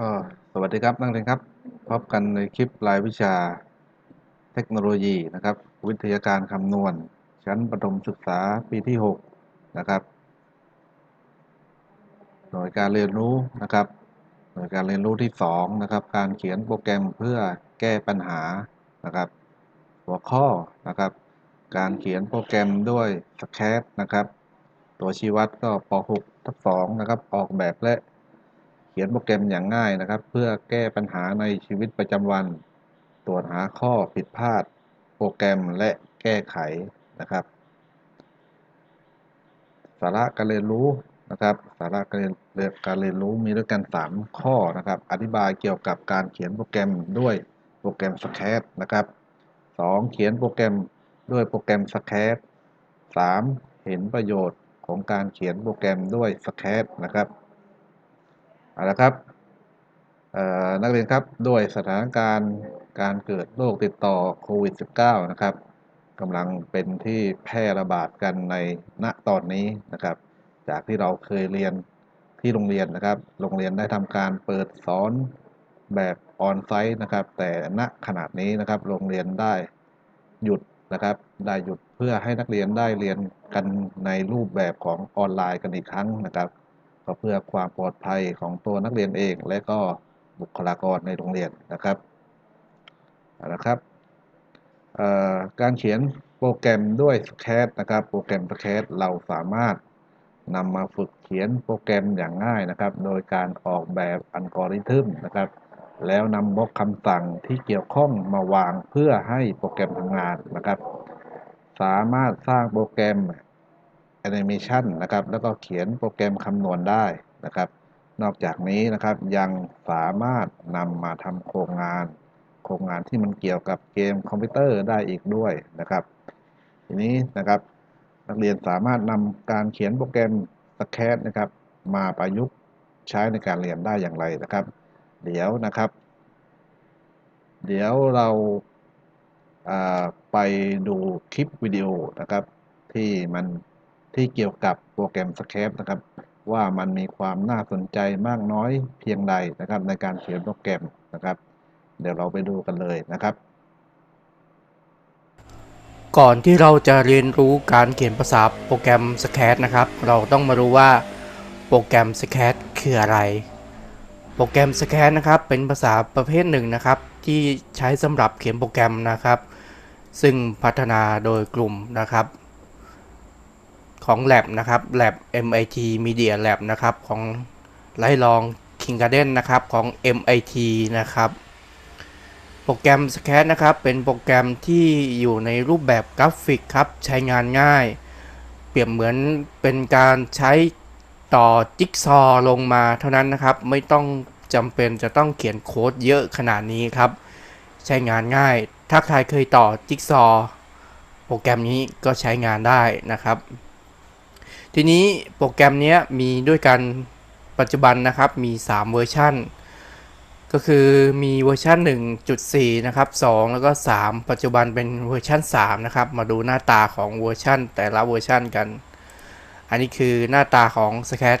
ก็สวัสดีครับนักเรียนครับพบกันในคลิปรายวิชาเทคโนโลยีนะครับ วิทยาการคำนวณ ชั้นประถมศึกษาปีที่ 6 นะครับ หน่วยการเรียนรู้นะครับ หน่วยการเรียนรู้ที่ 2 นะครับ การเขียนโปรแกรมเพื่อแก้ปัญหานะครับ หัวข้อนะครับ การเขียนโปรแกรมด้วยสแคตนะครับ ตัวชี้วัดก็ป .6 ทับ2นะครับ ออกแบบและ ขียนโปรแกรมอย่างง่ายนะครับ เพื่อแก้ปัญหาในชีวิตประจำวัน ตรวจหาข้อผิดพลาด โปรแกรมและแก้ไขนะครับ สาระการเรียนรู้นะครับ สาระการเรียนการเรียนรู้มีด้วยกัน 3 ข้อนะครับ อธิบายเกี่ยวกับการเขียนโปรแกรมด้วยโปรแกรมสแคตนะครับ 2. เขียนโปรแกรมด้วยโปรแกรมสแคต 3. เห็นประโยชน์ของการเขียนโปรแกรมด้วยสแคตนะครับ เอาละครับนักเรียนครับด้วยสถานการณ์การเกิดโรคติดต่อโควิด -19 นะครับกำลังเป็นที่แพร่ระบาดกันในณตอนนี้นะครับ จากที่เราเคยเรียนที่โรงเรียนนะครับ โรงเรียนได้ทำการเปิดสอนแบบออนไซต์นะครับ แต่ณขนาดนี้นะครับ โรงเรียนได้หยุดนะครับ ได้หยุดเพื่อให้นักเรียนได้เรียนกันในรูปแบบของออนไลน์กันอีกครั้งนะครับ ก็เพื่อความปลอดภัยของตัวนักเรียนเอง และก็บุคลากรในโรงเรียนนะครับนะครับการเขียนโปรแกรมด้วย Scratch นะครับ โปรแกรม Scratch เราสามารถนำมาฝึกเขียนโปรแกรมอย่างง่ายนะครับ โดยการออกแบบอัลกอริทึมนะครับ แล้วนำบล็อกคำสั่งที่เกี่ยวข้องมาวางเพื่อให้โปรแกรมทำงานนะครับ สามารถสร้างโปรแกรม แอนิเมชันนะครับแล้วก็เขียนโปรแกรมคำนวณได้นะครับ นอกจากนี้นะครับยังสามารถนำมาทำโครงงาน โครงงานที่มันเกี่ยวกับเกมคอมพิวเตอร์ได้อีกด้วยนะครับ ทีนี้นะครับนักเรียนสามารถนำการเขียนโปรแกรมสแคตนะครับ มาประยุกต์ใช้ในการเรียนได้อย่างไรนะครับ เดี๋ยวนะครับ เดี๋ยวเราไปดูคลิปวิดีโอนะครับ ที่มัน ที่เกี่ยวกับโปรแกรม s c r a p นะครับ ว่ามันมีความน่าสนใจมากน้อยเพียงใดนะครับ ในการเขียนโปรแกรมนะครับ เดี๋ยวเราไปดูกันเลยนะครับ ก่อนที่เราจะเรียนรู้การเขียนภาษาโปรแกรม s c a t นะครับ เราต้องมารู้ว่าโปรแกรม s c a t คืออะไร โปรแกรม s c a t นะครับ เป็นภาษาประเภทหนึ่งนะครับ ที่ใช้สำหรับเขียนโปรแกรมนะครับ ซึ่งพัฒนาโดยกลุ่มนะครับ ของ Lab นะครับ Lab MIT Media Lab นะครับของไล่ลอง King Garden นะครับของ MIT นะครับ โปรแกรม s c a t นะครับเป็นโปรแกรมที่อยู่ในรูปแบบกราฟิกครับใช้งานง่าย เปรียบเหมือนเป็นการใช้ต่อจิ๊กซอลงมาเท่านั้นนะครับไม่ต้องจำเป็นจะต้องเขียนโค้ดเยอะขนาดนี้ครับ ใช้งานง่าย ถ้าใครเคยต่อจิ๊กซอโปรแกรมนี้ก็ใช้งานได้นะครับ ทีนี้โปรแกรมนี้มีด้วยกันปัจจุบันนะครับมี 3 เวอร์ชันก็คือมีเวอร์ชัน1.4 นะครับ 2 แล้วก็ 3 ปัจจุบันเป็นเวอร์ชัน3 นะครับ มาดูหน้าตาของเวอร์ชันแต่ละเวอร์ชันกัน อันนี้คือหน้าตาของ s c a t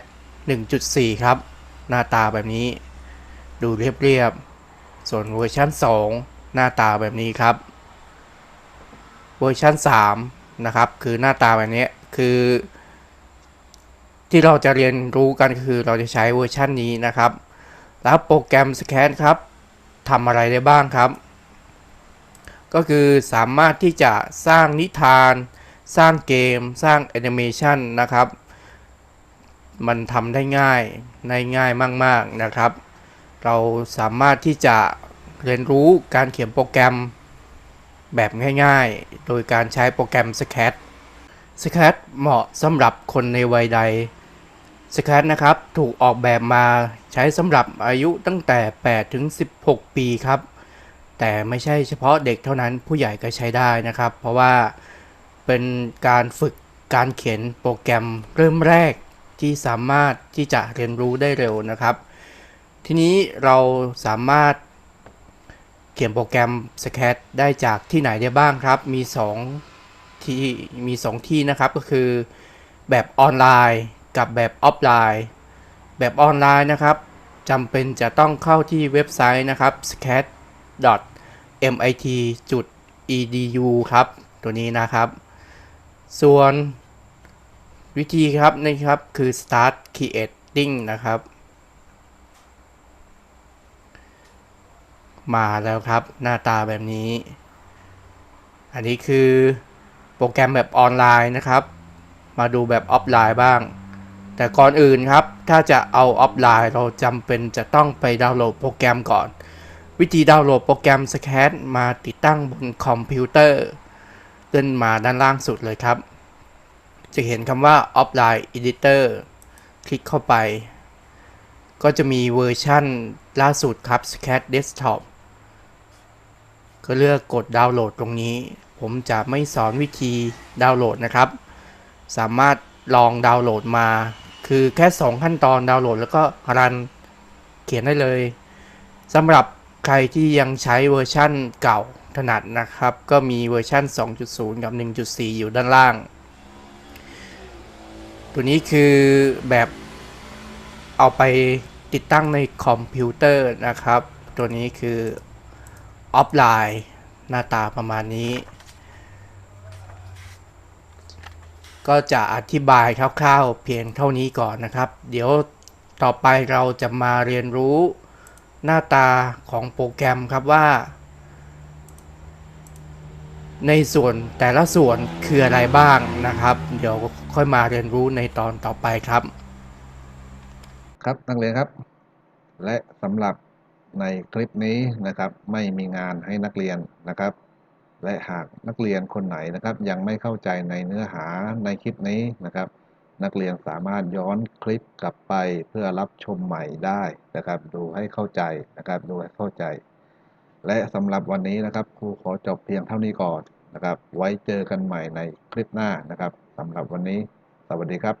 1.4 ครับ หน้าตาแบบนี้ ดูเรียบๆ ส่วนเวอร์ชัน2 หน้าตาแบบนี้ครับ เวอร์ชัน3 นะครับ คือหน้าตาแบบนี้คือ ที่เราจะเรียนรู้กันคือเราจะใช้เวอร์ชันนี้นะครับ แล้วโปรแกรม Scan ครับทำอะไรได้บ้างครับ ก็คือสามารถที่จะสร้างนิทาน สร้างเกม สร้างแอนิเมชันนะครับ มันทำได้ง่ายในง่ายมาก ๆนะครับ เราสามารถที่จะเรียนรู้การเขียนโปรแกรมแบบง่ายๆ โดยการใช้โปรแกรม s c a t s c a t เหมาะสำหรับคนในวัยใด สแครนะครับถูกออกแบบมาใช้สำหรับอายุตั้งแต่ 8 ถึง 16 ปีครับ แต่ไม่ใช่เฉพาะเด็กเท่านั้นผู้ใหญ่ก็ใช้ได้นะครับ เพราะว่าเป็นการฝึกการเขียนโปรแกรมเริ่มแรกที่สามารถที่จะเรียนรู้ได้เร็วนะครับ ทีนี้เราสามารถเขียนโปรแกรม s c a t ได้จากที่ไหนได้บ้างครับ มี2ที่มี 2 ที่นะครับก็คือแบบออนไลน์ กับแบบออฟไลน์ แบบออนไลน์นะครับจำเป็นจะต้องเข้าที่เว็บไซต์นะครับ scat.mit.edu ครับ ตัวนี้นะครับ ส่วนวิธีครับนะครับคือ start creating นะครับ มาแล้วครับหน้าตาแบบนี้ อันนี้คือโปรแกรมแบบออนไลน์นะครับ มาดูแบบออฟไลน์บ้าง แต่ก่อนอื่นครับ ถ้าจะเอาออฟไลน์เราจำเป็นจะต้องไปดาวน์โหลดโปรแกรมก่อน วิธีดาวน์โหลดโปรแกรม s c a n มาติดตั้งบนคอมพิวเตอร์ขึ้นมาด้านล่างสุดเลยครับ จะเห็นคำว่า Offline Editor คลิกเข้าไป ก็จะมีเวอร์ชั่นล่าสุดครับ s c a t Desktop ก็เลือกกดดาวน์โหลดตรงนี้ ผมจะไม่สอนวิธีดาวน์โหลดนะครับ สามารถลองดาวน์โหลดมา คือแค่ 2 ขั้นตอนดาวน์โหลดแล้วก็รันเขียนได้เลยสำหรับใครที่ยังใช้เวอร์ชั่นเก่าถนัดนะครับ ก็มีเวอร์ชั่น 2.0 กับ 1.4 อยู่ด้านล่าง ตัวนี้คือแบบเอาไปติดตั้งในคอมพิวเตอร์นะครับ ตัวนี้คือออฟไลน์หน้าตาประมาณนี้ ก็จะอธิบายคร่าวๆเพียงเท่านี้ก่อนนะครับ เดี๋ยวต่อไปเราจะมาเรียนรู้หน้าตาของโปรแกรมครับว่า ในส่วนแต่ละส่วนคืออะไรบ้างนะครับ เดี๋ยวค่อยมาเรียนรู้ในตอนต่อไปครับ ครับนักเรียนครับ และสำหรับในคลิปนี้นะครับ ไม่มีงานให้นักเรียนนะครับ และหากนักเรียนคนไหนนะครับยังไม่เข้าใจในเนื้อหาในคลิปนี้นะครับ นักเรียนสามารถย้อนคลิปกลับไปเพื่อรับชมใหม่ได้นะครับ ดูให้เข้าใจนะครับดูให้เข้าใจ และสำหรับวันนี้นะครับครูขอจบเพียงเท่านี้ก่อนนะครับ ไว้เจอกันใหม่ในคลิปหน้านะครับสำหรับวันนี้ สวัสดีครับ